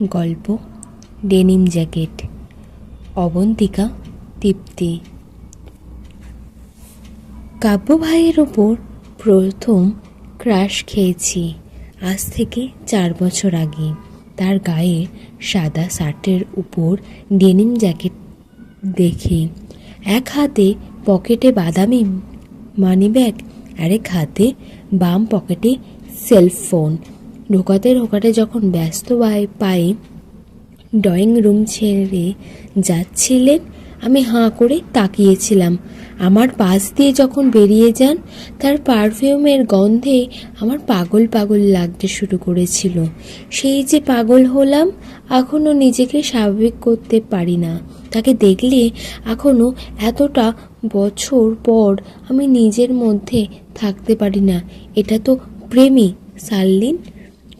গল্প, denim jacket, Abantika Tripti. Kabya ভাইয়ের ওপর প্রথম ক্রাশ খেয়েছি, আজ থেকে চার বছর আগে। তার গায়ে সাদা শার্টের উপর ডেনিম জ্যাকেট দেখে, এক হাতে পকেটে বাদামি মানিব্যাগ, আরেক হাতে বাম পকেটে সেলফোন ঢোকাতে ঢোকাতে যখন ব্যস্ত পায়ে- ড্রয়িং রুম ছেড়ে যাচ্ছিলেন, আমি হাঁ করে তাকিয়েছিলাম। আমার পাশ দিয়ে যখন বেরিয়ে যান, তার পারফিউমের গন্ধে আমার পাগল পাগল লাগতে শুরু করেছিল। সেই যে পাগল হলাম এখনও নিজেকে স্বাভাবিক করতে পারি না। তাকে দেখলে এখনও এতটা বছর পর আমি নিজের মধ্যে থাকতে পারি না। এটা তো প্রেমী সাল্লিন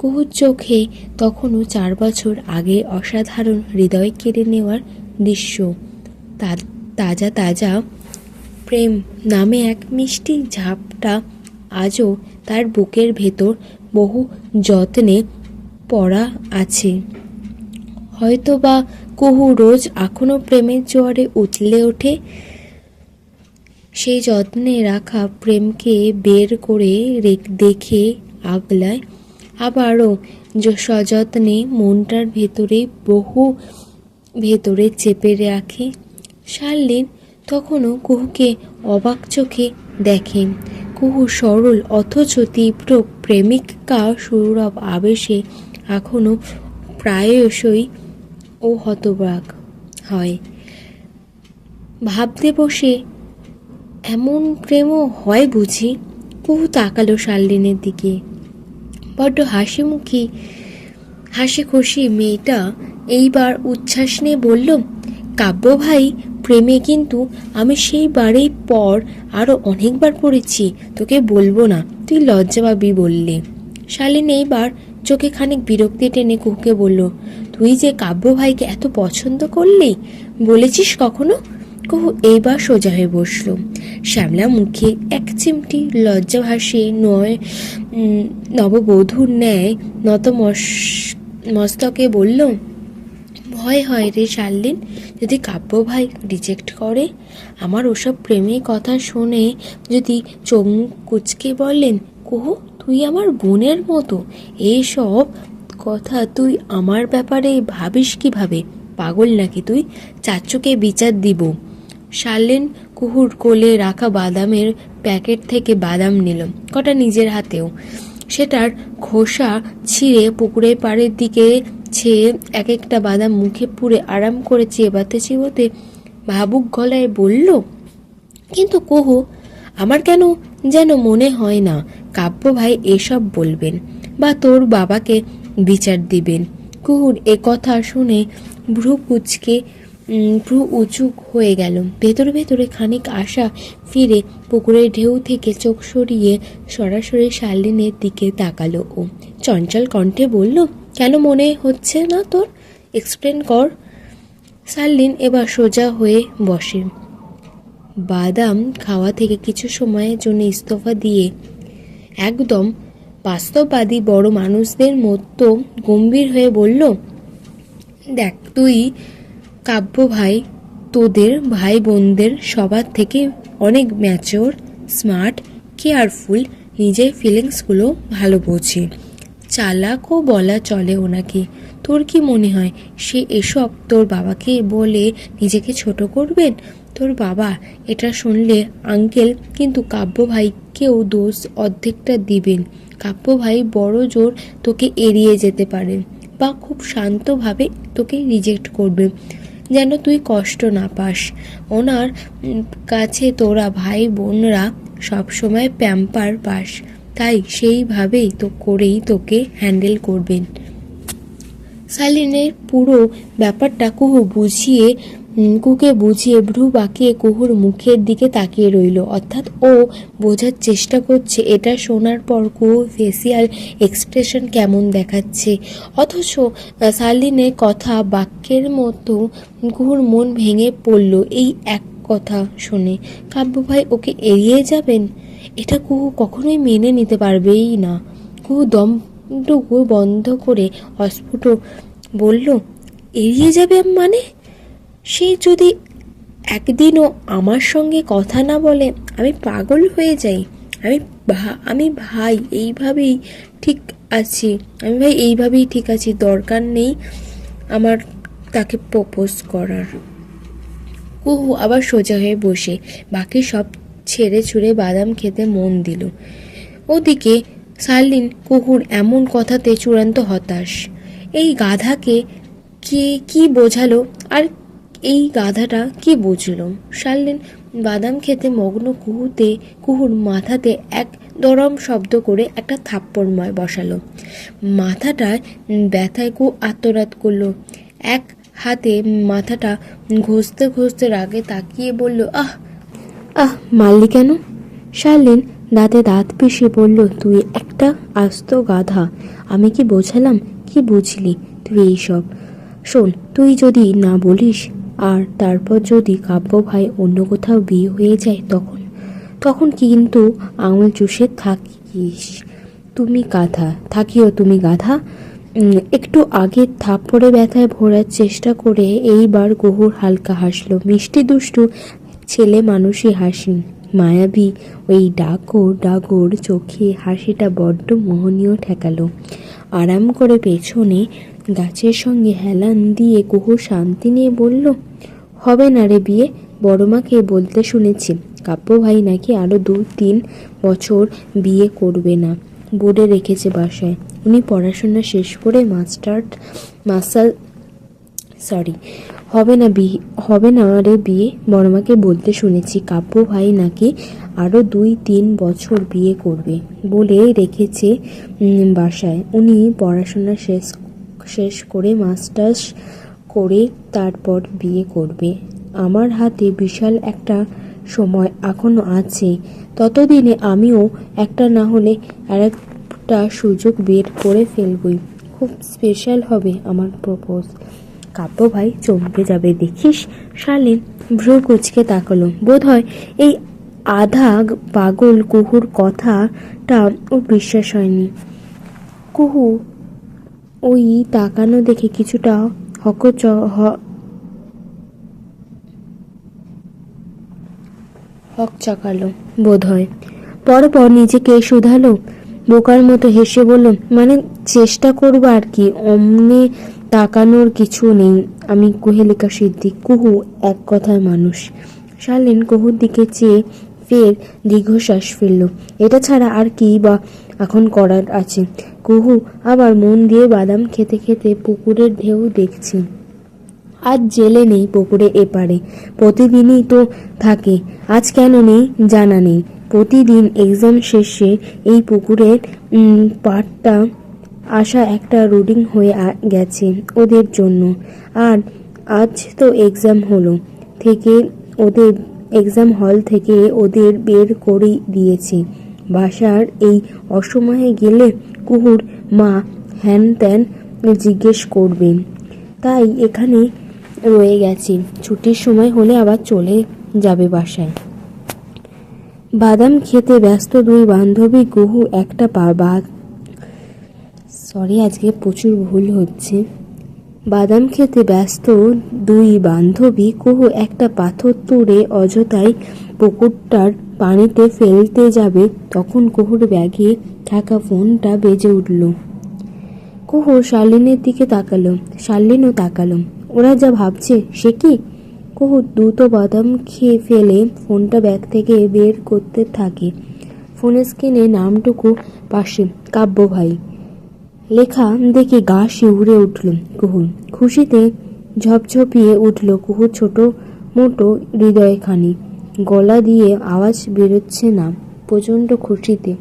কুহুর চোখে তখনও চার বছর আগে অসাধারণ হৃদয় কেড়ে নেওয়ার দৃশ্য। তাজা তাজা প্রেম নামে এক মিষ্টি ঝাপটা আজও তার বুকের ভেতর বহু যত্নে পড়া আছে। হয়তো বা কুহু রোজ এখনও প্রেমের জোয়ারে উতলে ওঠে, সেই যত্নে রাখা প্রেমকে বের করে দেখে আগলায় আবারও সযত্নে মনটার ভেতরে বহু ভেতরে চেপে রাখে। শার্লিন তখনও কুহুকে অবাক চোখে দেখেন কুহু সরল অথচ তীব্র প্রেমিকা সৌরভ আবেশে এখনও প্রায়শই ও হতবাক হয়। ভাবতে বসে এমন প্রেমও হয় বুঝি? কুহু তাকালো শার্লিনের দিকে। বড্ড হাসি মুখী হাসি খুশি মেয়েটা এইবার উচ্ছ্বাস নিয়ে বলল, কাব্য ভাই, প্রেমে কিন্তু আমি সেই বারেই পর আরও অনেকবার পড়েছি, তোকে বলব না। তুই লজ্জা পাবি বললে। শালিন এইবার চোখে খানিক বিরক্তি টেনে কুহুকে বলল, তুই যে কাব্য ভাইকে এত পছন্দ করলি, বলেছিস কখনো? কুহু এইবার সোজা হয়ে বসল। শ্যামলা মুখে এক চিমটি লজ্জা ভাসিয়ে নয় নববধূর ন্যায় নত মস- মস্তকে বলল, ভয় হয় রে শার্লিন যদি কাব্য ভাই রিজেক্ট করে, আমার ওসব প্রেমের কথা শুনে যদি চোখ কুচকে বললেন কুহু, তুই আমার বোনের মতো এইসব কথা তুই আমার ব্যাপারে ভাবিস কীভাবে? পাগল নাকি তুই? চাচুকে বিচার দিব। শার্লিন কুহুর কোলে রাখা বাদামের প্যাকেট থেকে বাদাম নিল, কটা নিজের হাতেও। সেটার খোসা ছিঁড়ে পুকুরের পাড়ের দিকে ছেয়ে এক একটা বাদাম মুখে পুরে আরাম করে চেবাতে চেবাতে ভাবুক গলায় বলল, কিন্তু কুহু, আমার কেন যেন মনে হয় না কাব্য ভাই এসব বলবেন বা তোর বাবাকে বিচার দিবেন? কুহুর এ কথা শুনে ভ্রু কুচকে ভ্রু উঁচু হয়ে গেল। ভেতরে ভেতরে খানিক আশা ফিরে পুকুরের ঢেউ থেকে চোখ সরিয়ে সরাসরি শালিনের দিকে তাকালো ও চঞ্চল কণ্ঠে বলল, কেন মনে হচ্ছে না তোর? এক্সপ্লেন কর। শার্লিন এবার সোজা হয়ে বসে। বাদাম খাওয়া থেকে কিছু সময়ের জন্য ইস্তফা দিয়ে একদম বাস্তববাদী বড় মানুষদের মতো গম্ভীর হয়ে বলল, দেখ, তুই কাব্য ভাই, তোদের ভাই বোনদের সবার থেকে অনেক ম্যাচিওর স্মার্ট কেয়ারফুল নিজের ফিলিংসগুলো ভালো বোঝে। চালাকও বলা চলে ওনাকে। তোর কি মনে হয়, সে এসব তোর বাবাকে বলে নিজেকে ছোট করবেন? তোর বাবা এটা শুনলে আঙ্কেল কিন্তু কাব্য ভাইকেও দোষ অর্ধেকটা দিবেন। কাব্য ভাই বড় জোর তোকে এড়িয়ে যেতে পারেন বা খুব শান্তভাবে তোকে রিজেক্ট করবে। যেন তুই কষ্ট না পাস। ওনার কাছে তোরা ভাই বোনরা সবসময় প্যাম্পার পাস। তাই সেইভাবেই তো করেই তোকে হ্যান্ডেল করবেন। সালিনের পুরো ব্যাপারটা কুহু বুঝিয়ে কুকে বুঝিয়ে ভ্রু বাঁকিয়ে কুহুর মুখের দিকে তাকিয়ে রইল। অর্থাৎ ও বোঝার চেষ্টা করছে এটা শোনার পর কুহু ফেসিয়াল এক্সপ্রেশন কেমন দেখাচ্ছে? অথচ আহ, সালিনের কথা বাক্যের মতো কুহুর মন ভেঙে পড়ল এই এক কথা শুনে। কাব্য ভাই ওকে এড়িয়ে যাবেন? এটা কুহু কখনোই মেনে নিতে পারবেই না। কুহু দমটুকু বন্ধ করে অস্ফুট বলল এড়িয়ে যাবে মানে? সে যদি একদিনও আমার সঙ্গে কথা না বলে, আমি পাগল হয়ে যাই। আমি আমি ভাই, এইভাবেই ঠিক আছি। আমি ভাই, এইভাবেই ঠিক আছি। দরকার নেই আমার তাকে প্রপোজ করার। কুহু আবার সোজা হয়ে বসে। বাকি সব ছেড়ে ছুড়ে বাদাম খেতে মন দিল। ওদিকে সার্লিন কুকুর এমন কথাতে চূড়ান্ত হতাশ। এই গাধাকে কে, কি বোঝালো? আর এই গাধাটা কি বুঝলো? শার্লিন বাদাম খেতে মগ্ন কুহুতে, কুহুর মাথাতে এক দরম শব্দ করে একটা থাপ্পড়ময় বসালো। মাথাটায় ব্যথায় কু আত্মরাত করল। এক হাতে মাথাটা ঘষতে ঘষতে রাগে তাকিয়ে বলল, আহ আহ, মারলি কেন? শার্লিন দাঁতে দাঁত পিষে বলল, তুই একটা আস্ত গাধা, আমি কি বোঝালাম? কি বুঝলি তুই এইসব? শোন, তুই যদি না বলিস আর তারপর যদি কাব্য ভাই অন্য কোথাও বিয়ে হয়ে যায় তখন তখন কিন্তু আঙুল চুষে থাকিস। তুমি গাধা, থাকিও তুমি গাধা। একটু আগে থাপ্পড়ে ব্যথায় ভরার চেষ্টা করে এইবার গহুর হালকা হাসলো। মিষ্টি দুষ্টু ছেলে মানুষই হাসি মায়াবী ওই ডাকর ডাগর চোখে হাসিটা বড্ড মোহনীয় ঠেকালো। আরাম করে পেছনে গাছের সঙ্গে হেলান দিয়ে কুহু শান্তি নিয়ে বলল হবে না রে বিয়ে? বড়মাকে বলতে শুনেছি। কাব্য ভাই নাকি আরও দু তিন বছর বিয়ে করবে না। বোর্ডে রেখেছে বাসায়। উনি পড়াশোনা শেষ করে মাস্টার মাসাল সরি, হবে না বিয়ে, হবে না রে বিয়ে? বড়মাকে বলতে শুনেছি। কাব্য ভাই নাকি আরও দুই তিন বছর বিয়ে করবে বলে রেখেছে বাসায়। উনি পড়াশোনা শেষ শেষ করে মাস্টার্স করে তারপর বিয়ে করবে। আমার হাতে বিশাল একটা সময় এখনও আছে। ততদিনে আমিও একটা না হলে আর একটা সুযোগ বের করে ফেলবই। খুব স্পেশাল হবে আমার প্রপোজ কাব্য ভাই চমকে যাবে, দেখিস? শালিন ভ্রু কুচকে তাকালো। বোধ হয় এই আধা পাগল কুহুর কথাটা ও বিশ্বাস হয়নি। কুহু ওই তাকানো দেখে কিছুটা হক চাকালো বোধ হয়। পরপর নিজেকে শুধালো, বোকার মতো হেসে বলল মানে চেষ্টা করব আর কি, অমনে তাকানোর কিছু নেই। আমি কুহেলিকা সিদ্দিক, কুহু এক কথায় মানুষ। শালেন কুহুর দিকে চেয়ে ফের দীর্ঘশ্বাস ফেলল। এটা ছাড়া আর কি বা এখন করার আছে। কুহু, আবার মন দিয়ে বাদাম খেতে খেতে পুকুরের ঢেউ দেখছি। আজ জেলে নেই পুকুরে এপারে। প্রতিদিনই তো থাকে। আজ কেন নেই জানা নেই। প্রতিদিন এক্সাম শেষে এই পুকুরের পাড়টা আসা একটা রুটিং হয়ে গেছে ওদের জন্য। আর আজ তো এক্সাম হলো। থেকে ওদের এক্সাম হল থেকে ওদের বের করে দিয়েছে। বাসার এই অসময়ে গেলে কুহুর মা হ্যান ত্যান জিজ্ঞেস করবেন তাই এখানে রয়ে গেছি। ছুটির সময় হলে আবার চলে যাবে বাসায়। বাদাম খেতে ব্যস্ত দুই বান্ধবী গুহু একটা পা সরি, আজকে প্রচুর ভুল হচ্ছে। বাদাম খেতে ব্যস্ত দুই বান্ধবী কুহু একটা পাথর তুড়ে অযথাই পুকুরটার পানিতে ফেলতে যাবে। তখন কুহুর ব্যাগে থাকা ফোনটা বেজে উঠল। কুহু শালিনের দিকে তাকালো, শালিনও তাকালো। ওরা যা ভাবছে, সে কি? কুহু দ্রুত বাদাম খেয়ে ফেলে ফোনটা ব্যাগ থেকে বের করতে থাকে। ফোনের স্ক্রিনে নামটুকু পাশে, কাব্য ভাই। লেখা দেখে গা শিউরে উঠল কুহু খুশিতে ঝপঝপিয়ে উঠল কুহু ছোট মোটো হৃদয়খানি। গলা দিয়ে আওয়াজ বেরোচ্ছে না প্রচণ্ড খুশিতে।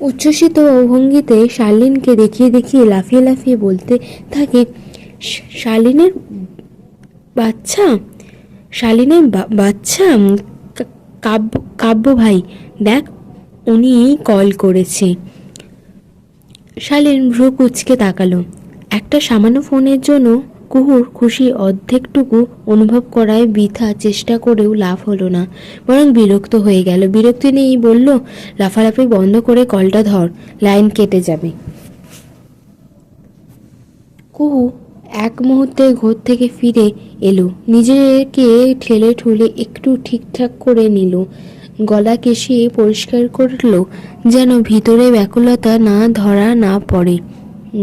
উচ্ছ্বসিত ভঙ্গিতে শালিনকে দেখিয়ে দেখিয়ে লাফিয়ে লাফিয়ে বলতে থাকে শালিনের বাচ্চা? শালিনের বাচ্চা? কাব্য কাব্য ভাই দেখ উনি কল করেছে। শালীন ভ্রু কুচকে তাকালো। একটা সামান্য ফোনের জন্য কুহুর খুশি অর্ধেকটুকু অনুভব করায় বৃথা চেষ্টা করেও লাভ হলো না, বরং বিরক্ত হয়ে গেল। বিরক্তি নেই বলল, লাফালাফি বন্ধ করে কলটা ধর, লাইন কেটে যাবে। কুহু এক মুহূর্তে ঘর থেকে ফিরে এলো। নিজেকে ঠেলে ঠুলে একটু ঠিকঠাক করে নিল। গলা কেশিয়ে পরিষ্কার করল যেন ভিতরে ব্যাকুলতা না ধরা না পড়ে।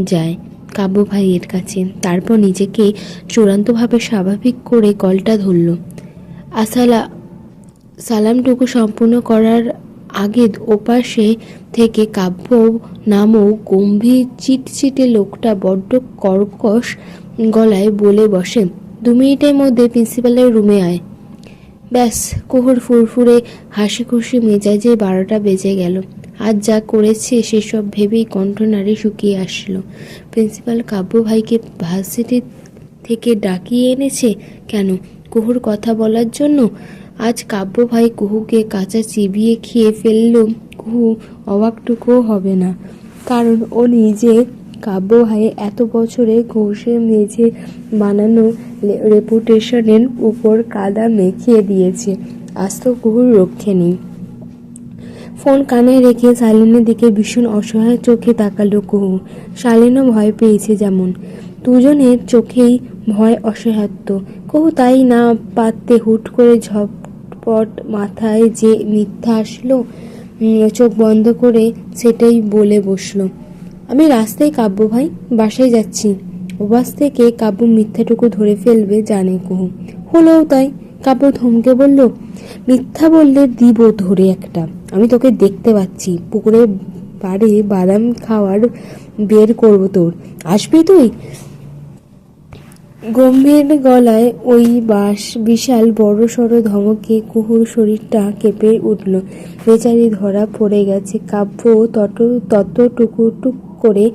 যায়, কাব্য ভাইয়ের কাছে। তারপর নিজেকে চূড়ান্তভাবে স্বাভাবিক করে কলটা ধরল। আসালা, সালামটুকু সম্পূর্ণ করার আগে ওপাশে থেকে কাব্য নামক গম্ভীর চিটচিটে লোকটা বড্ড কর্কশ গলায় বলে বসে, দু মিনিটের মধ্যে প্রিন্সিপালের রুমে আয়। ব্যাস, কুহুর ফুরফুরে হাসি খুশি মেজাজে বারোটা বেজে গেল। আজ যা করেছে সেসব ভেবেই কণ্ঠ কণ্ঠনারী শুকিয়ে আসলো। প্রিন্সিপাল কাব্য ভাইকে ভার্সিটি থেকে ডাকিয়ে এনেছে? কেন? কুহুর কথা বলার জন্য? আজ কাব্য ভাই কুহুকে কাঁচা চিবিয়ে খেয়ে ফেলল কুহু অবাকটুকুও হবে না। কারণ ও নিজে কাব্য ভাই এত বছরে ঘষে মেঝে বানানো রেপুটেশনের উপর কাদা মেখিয়ে দিয়েছে। আজ তো কুহুর রক্ষে নেই। ফোন কানে রেখে শালিনের দিকে ভীষণ অসহায় চোখে তাকালো কুহু। শালিনও ভয় পেয়েছে যেমন। দুজনের চোখেই ভয় অসহায়ত্ব। কুহু তাই না পারতে হুট করে ঝটপট মাথায় যে মিথ্যা আসলো চোখ বন্ধ করে সেটাই বলে বসল। আমি রাস্তায় কাব্য ভাই, বাসায় যাচ্ছি। ওবাস থেকে কাব্য মিথ্যাটুকু ধরে ফেলবে জানে কুহু। হলেও তাই কাব্য ধমকে বলল, মিথ্যা বললে দিব ধরে একটা। আমি তোকে দেখতে পাচ্ছি। পুকুরে পাড়ে বাদাম খাওয়ার বের করব তোর। আসবি তুই? গম্ভীর গলায় ওই বাস বিশাল বড় সড়ো ধমকে কুহুর শরীরটা কেঁপে উঠল। বেচারি ধরা পড়ে গেছে। কাব্য তত ততটুকু টুক করে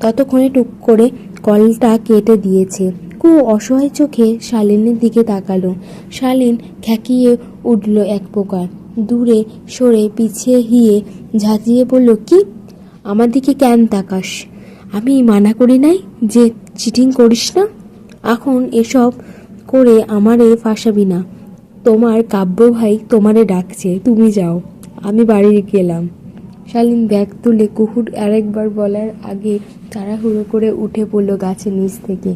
ততক্ষণে টুক করে কলটা কেটে দিয়েছে। কু অসহায় চোখে শালিনের দিকে তাকালো। শালিন খ্যাকিয়ে উঠল এক প্রকার। দূরে সরে পিছিয়ে হিয়ে ঝাঁঝিয়ে বলল, কি? আমার দিকে কেন তাকাস? আমি মানা করি নাই যে চিটিং করিস না? এখন এসব করে আমারে ফাঁসাবি না। তোমার কাব্য ভাই তোমারে ডাকছে, তুমি যাও। আমি বাড়ি গেলাম। শালীন ব্যাগ তুলে কুকুর আরেকবার বলার আগে তাড়াহুড়ো করে উঠে পড়ল গাছের নিচ থেকে।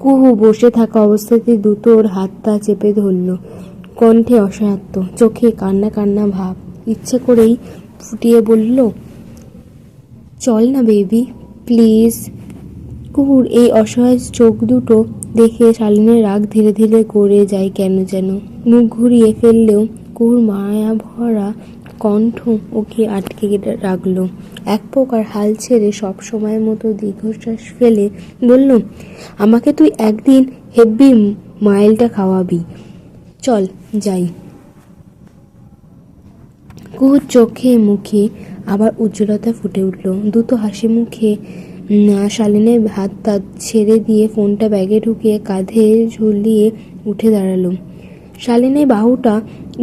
কুহু বসে থাকা অবস্থাতে দুটো ওর হাতটা চেপে ধরল। কণ্ঠে অসহায়ত্ব, চোখে কান্না কান্না ভাব। ইচ্ছে করেই ফুটিয়ে বলল, চল না বেবি, প্লিজ। কুকুর এই অসহায় চোখ দুটো দেখে শালিনের রাগ ধীরে ধীরে গড়ে যায় কেন যেন। মুখ ঘুরিয়ে ফেললেও কুকুর মায়া ভরা কণ্ঠ ওকে আটকে রাখল। এক প্রকার হাল ছেড়ে সব সময়ের মতো দীর্ঘশ্বাস ফেলে বলল, আমাকে তুই একদিন হেব্বি মাইলটা খাওয়াবি। চল, যাই। কুহুর চোখে মুখে আবার উজ্জ্বলতা ফুটে উঠল। দ্রুত হাসি মুখে শালিনের হাতটা ছেড়ে দিয়ে ফোনটা ব্যাগে ঢুকিয়ে কাঁধে ঝুলিয়ে উঠে দাঁড়াল। শালিনের বাহুটা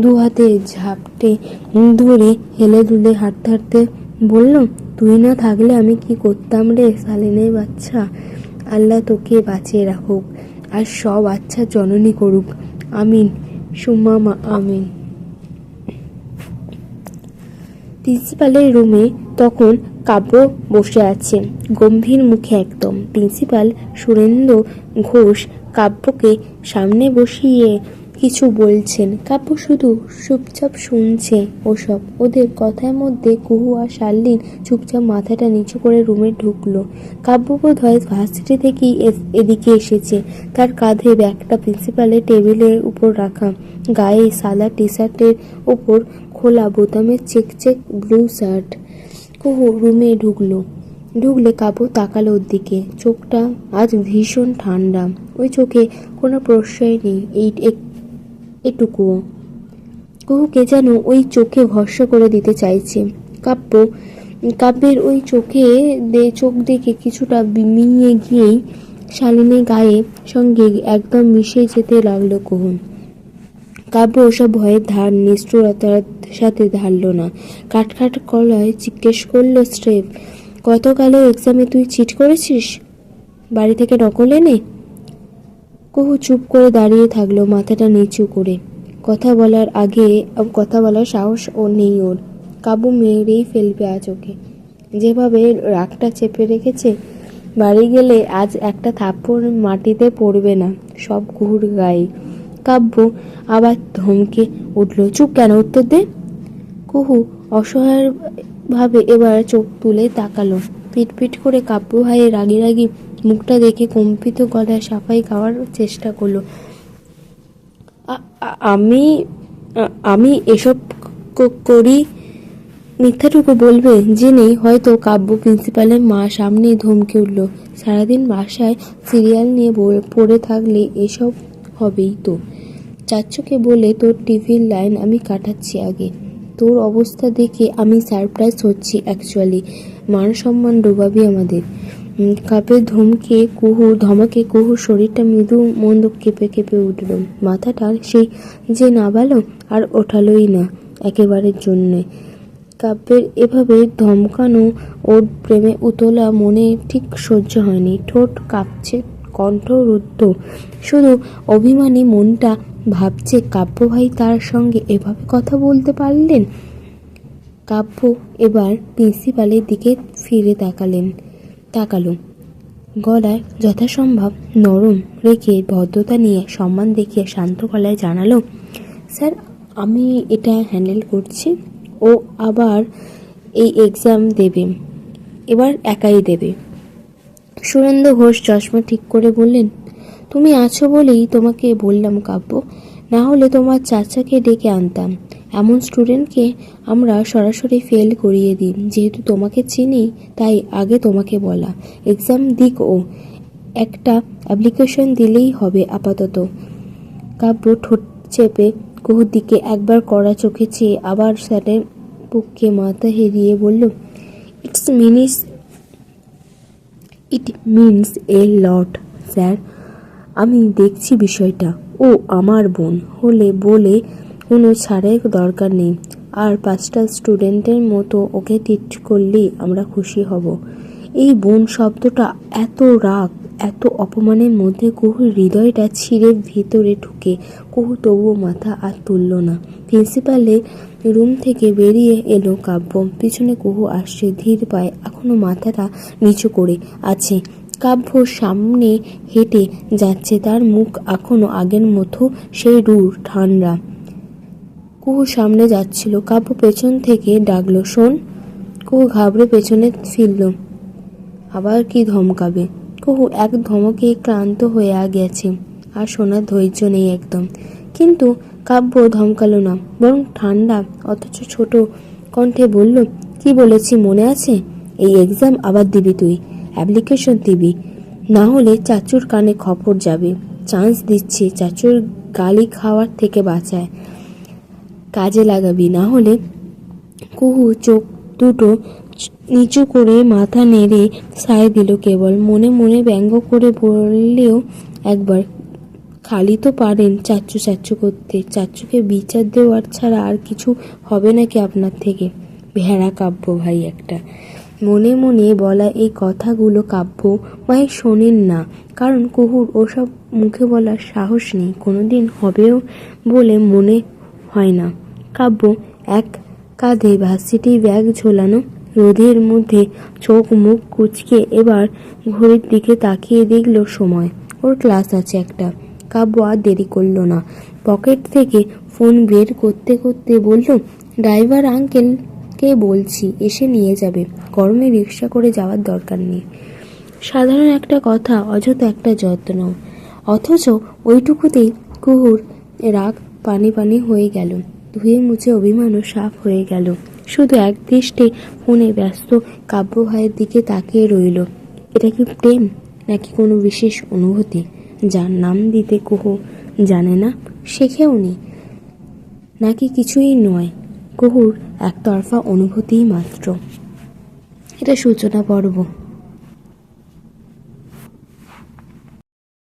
দু হাতে ঝাপটে ধরে হেলে দুলে হাঁটতে হাঁটতে বলল, তুই না থাকলে আমি কি করতাম রে শালিনের বাচ্চা? আল্লাহ তোকে বাঁচিয়ে রাখুক আর সব আচ্ছা জননী করুক। আমিন, সুম্মা আমিন। প্রিন্সিপালের রুমে তখন কাব্য বসে আছে, গম্ভীর মুখে একদম। প্রিন্সিপাল সুরেন্দ্র ঘোষ কাব্যকে সামনে বসিয়ে কিছু বলছেন। কাব্য শুধু চুপচাপ শুনছে ওসব। ওদের কথার মধ্যে কুহু আর শাল্লিন চুপচাপ মাথাটা নিচু করে রুমে ঢুকলো। কাব্য বোধ হয় ভার্সিটি থেকেই এদিকে এসেছে। তার কাঁধে ব্যাগটা প্রিন্সিপালের টেবিলের উপর রাখা। গায়ে সাদা টি শার্টের উপর খোলা বোতামের check check blue shirt. Kuhu রুমে ঢুকলো। ঢুকলে কাবু তাকালো ওর দিকে। চোখটা আজ ভীষণ ঠান্ডা। ওই চোখে কোনো প্রশ্রয় নেই। এই এটুকুও কুহুকে যেন ওই চোখে ভরসা করে দিতে চাইছে। কাব্য, কাব্যের ওই চোখে চোখ দেখে কিছুটা বিমিয়ে গিয়েই শালিনী গায়ে সঙ্গে একদম মিশে যেতে লাগল কুহু কাব্য ওসব ভয়ের ধার নিষ্ঠুরতার সাথে ধারল না। কাটখাট কলায় জিজ্ঞেস করল স্ট্রেপ গতকালের এক্সামে তুই চিট করেছিস? বাড়ি থেকে নকল এনে? কুহু চুপ করে দাঁড়িয়ে থাকল, মাথাটা নিচু করে। কথা বলার আগে, কথা বলার সাহস ও নেই ওর। কাবু মেরেই ফেলবে আজ ওকে। যেভাবে রাগটা চেপে রেখেছে, বাড়ি গেলে আজ একটা থাপ্পড় মাটিতে পড়বে না, সব কুহুর গায়ে। কাব্য আবার ধমকে উঠল, চুপ কেন? উত্তর দে। কুহু অসহায়ভাবে এবার চোখ তুলে তাকালো। পিটপিট করে কাব্য ভাইয়ের রাগি রাগি মুখটা দেখে কম্পিত গলায় সাফাই খাওয়ার চেষ্টা করল। আমি আমি এসব করি? মিথ্যাটুকু বলবে? জেনেই হয়তো কাব্য প্রিন্সিপালের মা সামনেই ধমকে উঠল। সারাদিন বাসায় সিরিয়াল নিয়ে পড়ে থাকলে এসব হবেই তো। চাচ্চুকে বলে, তোর টিভির লাইন আমি কাটাচ্ছি আগে। তোর অবস্থা দেখে আমি সারপ্রাইজ হচ্ছি অ্যাকচুয়ালি মান সম্মান ডোবাবি আমাদের। কাপের ধমকে কুহু ধমকে কুহুর শরীরটা মৃদু মন্দ কেঁপে কেঁপে উঠল। মাথাটা সেই যে নাবালো আর ওঠালোই না একেবারের জন্যে। কাব্যের এভাবে ধমকানো ওর প্রেমে উতলা মনে ঠিক সহ্য হয়নি। ঠোঁট কাঁপছে কণ্ঠ রুদ্ধ শুধু অভিমানী মনটা ভাবছে, কাব্য ভাই তার সঙ্গে এভাবে কথা বলতে পারলেন? কাব্য এবার প্রিন্সিপালের দিকে ফিরে তাকালেন, তাকালো। গলায় যথাসম্ভব নরম রেখে ভদ্রতা নিয়ে সম্মান দেখিয়ে শান্ত গলায় জানালো, স্যার, আমি এটা হ্যান্ডেল করছি। ও আবার এই এক্সাম দেবে। এবার একাই দেবে। সুরেন্দ্র ঘোষ চশমা ঠিক করে বললেন তুমি আছো বলেই তোমাকে বললাম কাব্য। না হলে তোমার চাচাকে ডেকে আনতাম। এমন স্টুডেন্টকে আমরা সরাসরি ফেল করিয়ে দিই। যেহেতু তোমাকে চিনি, তাই আগে তোমাকে বলা। এক্সাম দিক ও। একটা অ্যাপ্লিকেশন দিলেই হবে আপাতত। কাব্য ঠোঁট চেপে কুহুর দিকে একবার কড়া চোখে চেয়ে আবার স্যারের পক্ষে মাথা হেরিয়ে বলল it's means it means a lot sir আমি দেখছি বিষয়টা। ও আমার বোন হলে বলে কোনো ছাড়ের দরকার নেই। আর পাঁচটা স্টুডেন্টের মতো ওকে টিট করলেই আমরা খুশি হব। এই বোন শব্দটা এত রাগ, এত অপমানের মধ্যে কুহুর হৃদয়টা ছিঁড়ে ভিতরে ঢুকে। কুহু তবুও মাথা আর তুলল না। প্রিন্সিপালের রুম থেকে বেরিয়ে এলো কাব্য। পিছনে কুহু আসছে ধীর পায়ে, এখনও মাথাটা নিচু করে আছে। কাব্য সামনে হেঁটে যাচ্ছে তার মুখ এখনও আগের মতো সেই রূঢ়, ঠান্ডা। কুহু সামনে যাচ্ছিল। কাব্য পেছন থেকে ডাকলো, শোন। কুহু ঘাবড়ে পেছনে ফিরল। আবার কি ধমকাবে? কুহু এক ধমকে ক্লান্ত হয়ে গেছে। আর শোনার ধৈর্য নেই একদম। কিন্তু কাব্য ধমকালো না, বরং ঠান্ডা, অথচ ছোট কণ্ঠে বলল, কি বলেছি, মনে আছে? এই এক্সাম আবার দিবি তুই। অ্যাপ্লিকেশন দিবি। না হলে চাচুর কানে খবর যাবে। চান্স দিচ্ছি, চাচুর গালি খাওয়ার থেকে বাঁচায়। কাজে লাগাবি। না হলে কুহু চোখ দুটো নিচু করে মাথা নেড়ে সায় দিল কেবল। মনে মনে ব্যঙ্গ করে বললেও একবার, খালি তো পারেন চাচ্চু চাচ্চু করতে। চাচ্চুকে বিচার দেওয়ার ছাড়া আর কিছু হবে নাকি আপনার থেকে? ভেড়া কাব্য ভাই একটা। মনে মনে বলা এই কথাগুলো কাব্য ভাই শোনেন না, কারণ কুহুর ওসব মুখে বলার সাহস নেই, কোনোদিন হবেও বলে মনে হয় না। কাব্য এক কাঁধে ভার্সিটি ব্যাগ ঝোলানো, রোদের মধ্যে চোখ মুখ কুচকে এবার ঘড়ির দিকে তাকিয়ে দেখল সময়, ওর ক্লাস আছে একটা। কাব্য আর দেরি করল না। পকেট থেকে ফোন বের করতে করতে বলল, ড্রাইভার আঙ্কেলকে বলছি, এসে নিয়ে যাবে। গরমে রিক্সা করে যাওয়ার দরকার নেই। সাধারণ একটা কথা, অযথা একটা যত্ন। অথচ ওইটুকুতেই কুহুর রাগ পানি পানি হয়ে গেল। ধুয়ে মুছে অভিমানও সাফ হয়ে গেল। শুধু এক দৃষ্টে ফোনে ব্যস্ত কাব্য ভাইয়ের দিকে তাকিয়ে রইল। এটা কি প্রেম, নাকি কোনো বিশেষ অনুভূতি? যার নাম দিতে কুহু জানে না শেখেওনি নাকি কিছুই নয়। কুহুর একতরফা অনুভূতিই মাত্র। এটা সূচনা পর্ব।